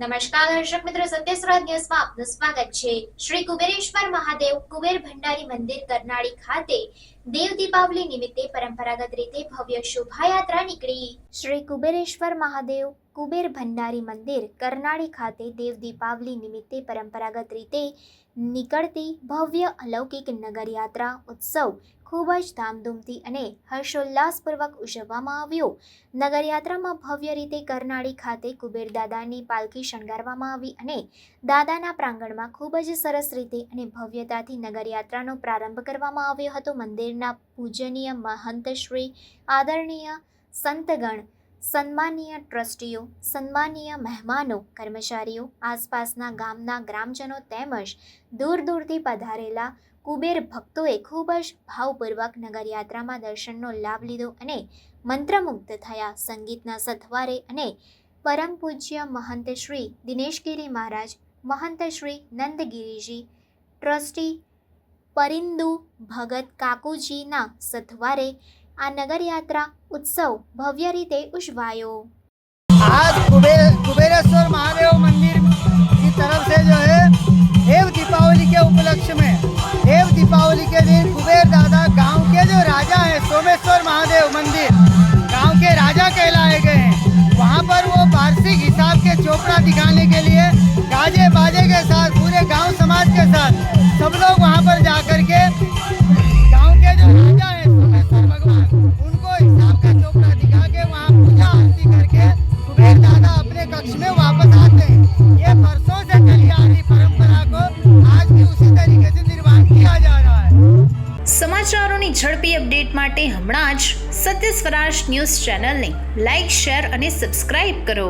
નમસ્કાર, દર્શક મિત્રો સત્યસ્વરાજ ન્યૂઝમાં આપનું સ્વાગત છે. શ્રી કુબેરેશ્વર મહાદેવ કુબેર ભંડારી મંદિર કરનાળી ખાતે દેવ દીપાવલી નિમિત્તે પરંપરાગત રીતે ભવ્ય શોભાયાત્રા નીકળી. શ્રી કુબેરેશ્વર મહાદેવ કુબેર ભંડારી મંદિર કરનાળી ખાતે દેવ દીપાવલી નિમિત્તે પરંપરાગત રીતે નીકળતી ભવ્ય અલૌકિક નગરયાત્રા ઉત્સવ ખૂબ જ ધામધૂમથી અને હર્ષોલ્લાસપૂર્વક ઉજવવામાં આવ્યો. નગરયાત્રામાં ભવ્ય રીતે કરનાળી ખાતે કુબેર દાદાની પાલખી શણગારવામાં આવી અને દાદાના પ્રાંગણમાં ખૂબ જ સરસ રીતે અને ભવ્યતાથી નગરયાત્રાનો પ્રારંભ કરવામાં આવ્યો હતો. મંદિરના પૂજનીય મહંત શ્રી આદરણીય સંતગણ સન્માનીય ટ્રસ્ટીઓ, સન્માનીય મહેમાનો, કર્મચારીઓ, આસપાસના ગામના ગ્રામજનો તેમજ દૂર દૂરથી પધારેલા કુબેર ભક્તોએ ખૂબ જ ભાવપૂર્વક નગરયાત્રામાં દર્શનનો લાભ લીધો અને મંત્રમુગ્ધ થયા. સંગીતના સથવારે અને પરમ પૂજ્ય મહંત શ્રી દિનેશગીરી મહારાજ, મહંત શ્રી નંદગીરીજી, ટ્રસ્ટી પરિંદુ ભગત કાકુજીના સથવારે આ નગરયાત્રા ઉત્સવ ભવ્ય રીતે ઉજવાયો आज कुबेर कुबेरेश्वर महादेव मंदिर की तरफ से जो है देव दीपावली के उपलक्ष्य में देव दीपावली के दिन कुबेर दादा गांव के जो राजा है सोमेश्वर महादेव मंदिर गांव के राजा कहलाए गए हैं वहां पर वो वार्षिक हिसाब के चोपड़ा दिखाने के लिए गाजे बाजे के साथ पूरे गांव समाज के साथ सब लोग अपने कक्ष में वापस आते हैं ये वर्षों से चली आ रही परंपरा को आज भी उसी तरीके से निर्वाह किया जा रहा है સમાચારોની ઝડપી અપડેટ માટે હમણાં જ સત્ય સ્વરાજ ન્યૂઝ ચેનલને લાઇક શેર અને સબસ્ક્રાઇબ કરો